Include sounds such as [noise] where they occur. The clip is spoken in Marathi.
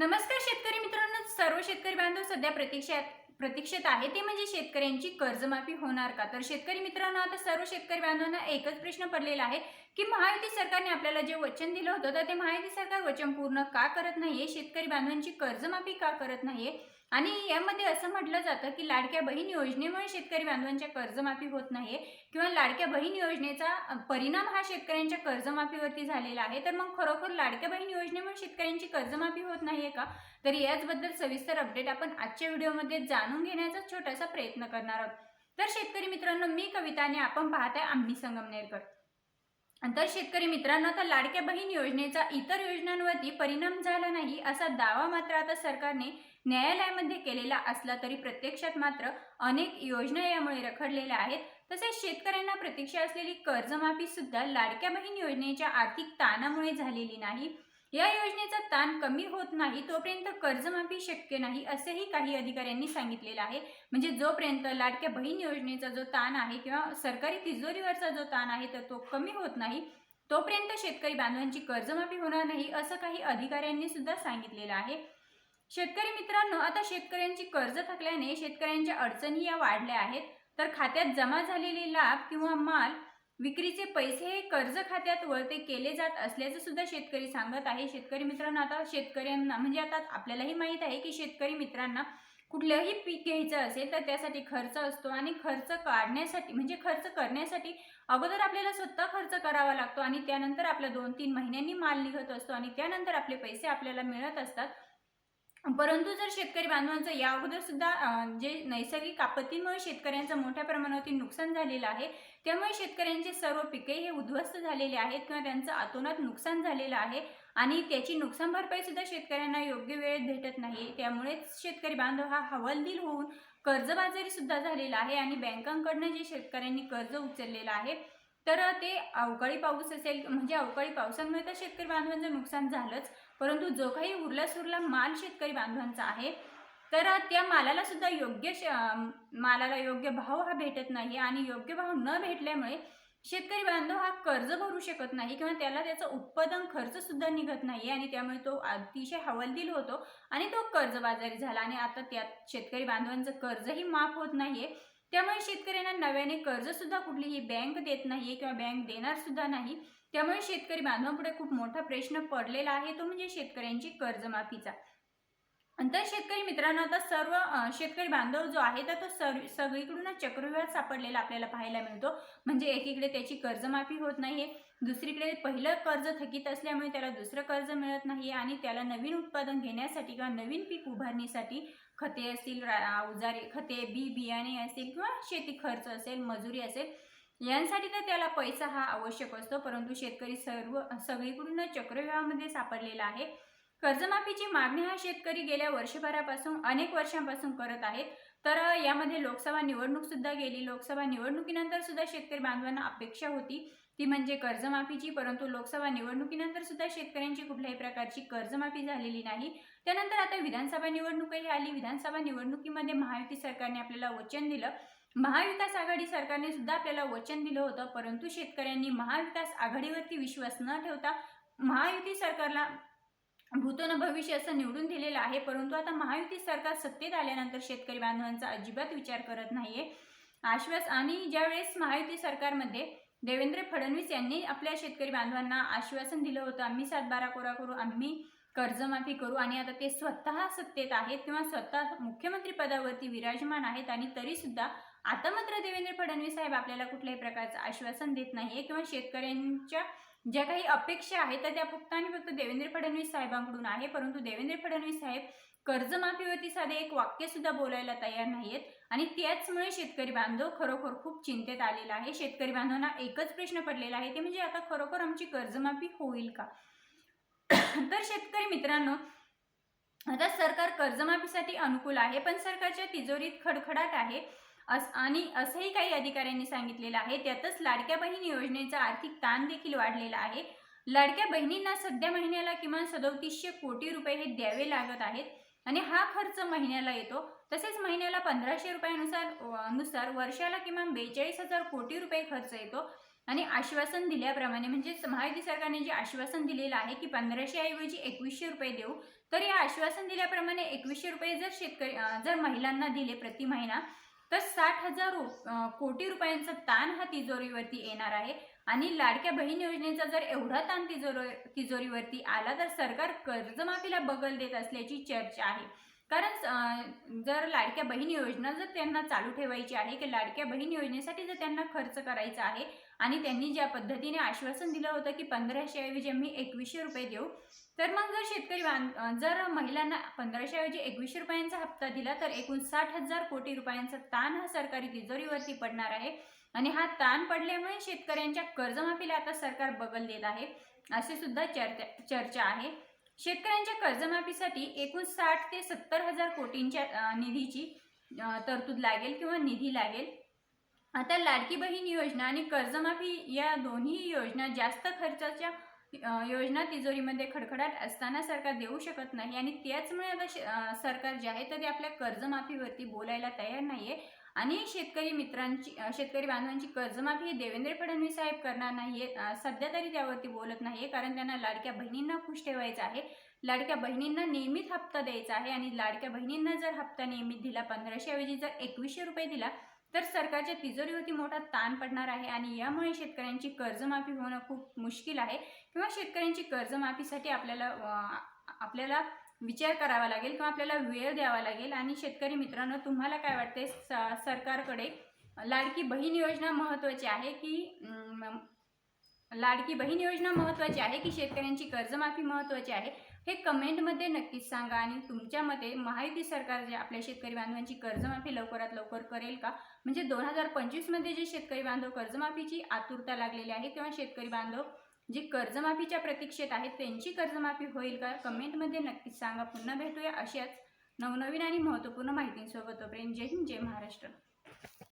नमस्कार शेतकरी मित्रांनो सर्व शेतकरी बांधव सध्या प्रतीक्षेत प्रतीक्षेत आहे. ते म्हणजे शेतकऱ्यांची कर्जमाफी होणार का? तर शेतकरी मित्रांनो आता सर्व शेतकरी बांधवांना एकच प्रश्न पडलेला आहे. की महायुती सरकारने आपल्याला जे वचन दिलं होतं तर ते महायुती सरकार वचन पूर्ण का करत नाहीये? शेतकरी बांधवांची कर्जमाफी का करत नाहीये? आणि यामध्ये असं म्हटलं जातं की लाडक्या बहीण योजनेमुळे शेतकरी बांधवांच्या कर्जमाफी होत नाहीये किंवा लाडक्या बहीण योजनेचा परिणाम हा शेतकऱ्यांच्या कर्जमाफीवरती झालेला आहे तर मग खरोखर लाडक्या बहीण योजनेमुळे शेतकऱ्यांची कर्जमाफी होत नाहीये का? तर याचबद्दल सविस्तर अपडेट आपण आजच्या व्हिडिओमध्ये जाणून घेण्याचा छोटासा प्रयत्न करणार आहोत. तर शेतकरी मित्रांनो मी कविताने आपण पाहताय आम्ही संगमनेरकर. तर शेतकरी मित्रांनो आता लाडक्या बहीण योजनेचा इतर योजनांवरती परिणाम झाला नाही असा दावा मात्र आता सरकारने न्यायालयामध्ये केलेला असला तरी प्रत्यक्षात मात्र अनेक योजना यामुळे रखडलेल्या आहेत. तसेच शेतकऱ्यांना प्रतीक्षा असलेली कर्जमाफी सुद्धा लाडक्या बहीण योजनेच्या आर्थिक ताणामुळे झालेली नाही. या योजनेचा ताण कमी होत नाही तोपर्यंत कर्जमाफी शक्य नाही असेही काही अधिकाऱ्यांनी सांगितलेलं आहे. म्हणजे जोपर्यंत लाडक्या बहीण योजनेचा जो ताण आहे किंवा सरकारी तिजोरीवरचा जो ताण आहे तर तो कमी होत नाही तोपर्यंत शेतकरी बांधवांची कर्जमाफी होणार नाही असं काही अधिकाऱ्यांनी सुद्धा सांगितलेलं आहे. शेतकरी मित्रांनो आता शेतकऱ्यांची कर्ज थकल्याने शेतकऱ्यांच्या अडचणी या वाढल्या आहेत. तर खात्यात जमा झालेले लाभ किंवा माल विक्रीचे पैसे हे कर्ज खात्यात वळते केले जात असल्याचं सुद्धा शेतकरी सांगत आहे. शेतकरी मित्रांना आता शेतकऱ्यांना म्हणजे आता आपल्यालाही माहीत आहे की शेतकरी मित्रांना कुठलंही पीक घ्यायचं असेल तर त्यासाठी खर्च असतो आणि खर्च काढण्यासाठी म्हणजे खर्च करण्यासाठी अगोदर आपल्याला स्वतः खर्च करावा लागतो आणि त्यानंतर आपल्या दोन तीन महिन्यांनी माल निघत असतो आणि त्यानंतर आपले पैसे आपल्याला मिळत असतात. परंतु जर शेतकरी बांधवांचं या अगोदर सुद्धा जे नैसर्गिक आपत्तीमुळे शेतकऱ्यांचं मोठ्या प्रमाणावरती नुकसान झालेलं आहे त्यामुळे शेतकऱ्यांचे सर्व पिके हे उद्ध्वस्त झालेले आहेत किंवा त्यांचं अतोनात नुकसान झालेलं आहे आणि त्याची नुकसान भरपाई सुद्धा शेतकऱ्यांना योग्य वेळेत भेटत नाही. त्यामुळेच शेतकरी बांधव हा हवालदिल होऊन कर्जबाजारी सुद्धा झालेला आहे आणि बँकांकडनं जे शेतकऱ्यांनी कर्ज उचललेलं आहे तर ते अवकाळी पाऊस असेल म्हणजे अवकाळी पावसांमुळे तर शेतकरी बांधवांचं नुकसान झालंच. परंतु जो काही उरला सुरला माल शेतकरी बांधवांचा आहे तर त्या मालाला सुद्धा योग्य श- मालाला योग्य भाव हा भेटत नाही आणि योग्य भाव न भेटल्यामुळे शेतकरी बांधव हा कर्ज भरू शकत नाही किंवा त्याला त्याचं उत्पादन खर्च सुद्धा निघत नाही आणि त्यामुळे तो अतिशय हवालदिल होतो आणि तो कर्जबाजारी झाला. आणि आता त्यात शेतकरी बांधवांचं कर्जही माफ होत नाहीये. त्यामुळे शेतकऱ्यांना नव्याने कर्ज सुद्धा कुठलीही बँक देत नाहीये किंवा बँक देणार सुद्धा नाही. त्यामुळे शेतकरी बांधवांपुढे खूप मोठा प्रश्न पडलेला आहे तो म्हणजे शेतकऱ्यांची कर्जमाफीचा. तर शेतकरी मित्रांनो आता सर्व शेतकरी बांधव जो आहे तर तो सर्व सगळीकडून चक्रव्यूहात सापडलेला आपल्याला पाहायला मिळतो. म्हणजे एकीकडे त्याची कर्जमाफी होत नाही दुसरीकडे पहिलं कर्ज थकीत असल्यामुळे त्याला दुसरं कर्ज मिळत नाही आणि त्याला नवीन उत्पादन घेण्यासाठी किंवा नवीन पीक उभारणीसाठी खते असतील रा- अवजारे खते बी बियाणे असतील किंवा शेती खर्च असेल मजुरी असेल यांसाठी तर त्याला पैसा हा आवश्यक असतो. परंतु शेतकरी सर्व सगळीकडून चक्रव्यूहामध्ये सापडलेला आहे. कर्जमाफीची मागणी हा शेतकरी गेल्या वर्षभरापासून अनेक वर्षांपासून करत आहेत. तर यामध्ये लोकसभा निवडणूक सुद्धा गेली. लोकसभा निवडणुकीनंतर सुद्धा शेतकरी बांधवांना अपेक्षा होती ती म्हणजे कर्जमाफीची परंतु लोकसभा निवडणुकीनंतर सुद्धा शेतकऱ्यांची कुठल्याही प्रकारची कर्जमाफी झालेली नाही. त्यानंतर आता विधानसभा निवडणूकही आली. विधानसभा निवडणुकीमध्ये महायुती सरकारने आपल्याला वचन दिलं. महाविकास आघाडी सरकारने सुद्धा आपल्याला वचन दिलं होतं परंतु शेतकऱ्यांनी महाविकास आघाडीवरती विश्वास न ठेवता महायुती सरकारला भूतन भविष्य असं निवडून दिलेलं आहे. परंतु आता महायुती सरकार सत्तेत आल्यानंतर शेतकरी बांधवांचा अजिबात विचार करत नाहीये. आश्वास आणि ज्यावेळेस महायुती सरकारमध्ये देवेंद्र फडणवीस यांनी आपल्या शेतकरी बांधवांना आश्वासन दिलं होतं आम्ही सातबारा कोरा करू आम्ही कर्जमाफी करू आणि आता ते स्वतः सत्तेत आहेत किंवा स्वतः मुख्यमंत्री पदावरती विराजमान आहेत आणि तरी सुद्धा आता मात्र देवेंद्र फडणवीस साहेब आपल्याला कुठल्याही प्रकारचं आश्वासन देत नाहीये किंवा शेतकऱ्यांच्या ज्या काही अपेक्षा आहेत तर त्या फक्त आणि फक्त देवेंद्र फडणवीस साहेबांकडून आहे. परंतु देवेंद्र फडणवीस साहेब कर्जमाफीवरती साधे एक वाक्य सुद्धा बोलायला तयार नाहीयेत. आणि त्याचमुळे शेतकरी बांधव खरोखर खूप चिंतेत आलेला आहे. शेतकरी बांधवांना एकच प्रश्न पडलेला आहे ते म्हणजे आता खरोखर आमची कर्जमाफी होईल का? [coughs] तर शेतकरी मित्रांनो आता सरकार कर्जमाफीसाठी अनुकूल आहे पण सरकारच्या तिजोरीत खडखडाट आहे. अस आणि असंही काही अधिकाऱ्यांनी सांगितलेलं आहे त्यातच लाडक्या बहीण योजनेचा आर्थिक ताण देखील वाढलेला आहे. लाडक्या बहिणींना सध्या महिन्याला किमान सदोतीसशे कोटी रुपये हे द्यावे लागत आहेत आणि हा खर्च महिन्याला येतो. तसेच महिन्याला पंधराशे रुपयानुसार नुसार वर्षाला किमान बेचाळीस हजार कोटी रुपये खर्च येतो. आणि आश्वासन दिल्याप्रमाणे म्हणजेच महायुती सरकारने जे आश्वासन दिलेलं आहे की पंधराशे ऐवजी एकवीसशे रुपये देऊ तर या आश्वासन दिल्याप्रमाणे एकवीसशे रुपये जर शेतकरी जर महिलांना दिले प्रति महिना तर साठ हजार कोटी रुपयांचा ताण हा तिजोरीवरती येणार आहे. आणि लाडक्या बहीण योजनेचा जर एवढा ताण तिजोरी तिजोरीवरती आला तर सरकार कर्जमाफीला बगल देत असल्याची चर्चा आहे. कारण जर लाडक्या बहीण योजना जर त्यांना चालू ठेवायची आहे की लाडक्या बहीण योजनेसाठी जर त्यांना खर्च करायचा आहे आणि त्यांनी ज्या पद्धतीने आश्वासन दिलं होतं की पंधराशेऐवजी आम्ही एकवीसशे रुपये देऊ तर मग जर शेतकरी बांध जर महिलांना पंधराशेऐवजी एकवीसशे रुपयांचा हप्ता दिला तर एकूण साठ हजार कोटी रुपयांचा ताण हा सरकारी तिजोरीवरती पडणार आहे. आणि हा ताण पडल्यामुळे शेतकऱ्यांच्या कर्जमाफीला आता सरकार बगल देत आहे असे सुद्धा चर्चा चर्चा आहे. शेतकऱ्यांच्या कर्जमाफीसाठी एकूण साठ ते सत्तर हजार कोटींच्या निधीची तरतूद लागेल किंवा निधी लागेल. आता लाडकी बहीण योजना आणि कर्जमाफी या दोन्ही योजना जास्त खर्चाच्या योजना तिजोरीमध्ये खडखडाट असताना सरकार देऊ शकत नाही आणि त्याचमुळे आता श- सरकार जे आहे तर ते आपल्या कर्जमाफीवरती बोलायला तयार नाही आहे आणि शेतकरी मित्रांची शेतकरी बांधवांची कर्जमाफी ही देवेंद्र फडणवीस साहेब करणार नाही सध्या तरी त्यावरती बोलत नाहीये कारण त्यांना लाडक्या बहिणींना खुश ठेवायचं आहे. लाडक्या बहिणींना नियमित हप्ता द्यायचा आहे आणि लाडक्या बहिणींना जर हप्ता नियमित दिला पंधराशे ऐवजी जर एकवीसशे रुपये दिला तर सरकारच्या तिजोरीवरती मोठा ताण पडणार आहे आणि यामुळे शेतकऱ्यांची कर्जमाफी होणं खूप मुश्किल आहे. किंवा शेतकऱ्यांची कर्जमाफीसाठी आपल्याला आपल्याला विचार करावा लागेल किंवा आपल्याला वेळ द्यावा लागेल. आणि शेतकरी मित्रांनो तुम्हाला काय वाटते स- सरकारकडे लाडकी बहीण योजना महत्त्वाची आहे की लाडकी बहीण योजना महत्त्वाची आहे की शेतकऱ्यांची कर्जमाफी महत्त्वाची आहे? हे कमेंटमध्ये नक्कीच सांगा आणि तुमच्या मते माहिती सरकार जे आपल्या शेतकरी बांधवांची कर्जमाफी लवकरात लवकर करेल का? म्हणजे दोन हजार पंचवीसमध्ये जे शेतकरी बांधव कर्जमाफीची आतुरता लागलेली आहे किंवा शेतकरी बांधव जे कर्जमाफीच्या प्रतीक्षेत आहेत त्यांची कर्जमाफी होईल का? कमेंटमध्ये नक्कीच सांगा. पुन्हा भेटूया अशाच नवनवीन आणि महत्त्वपूर्ण माहितींसोबत. तोपर्यंत जय हिंद जय महाराष्ट्र.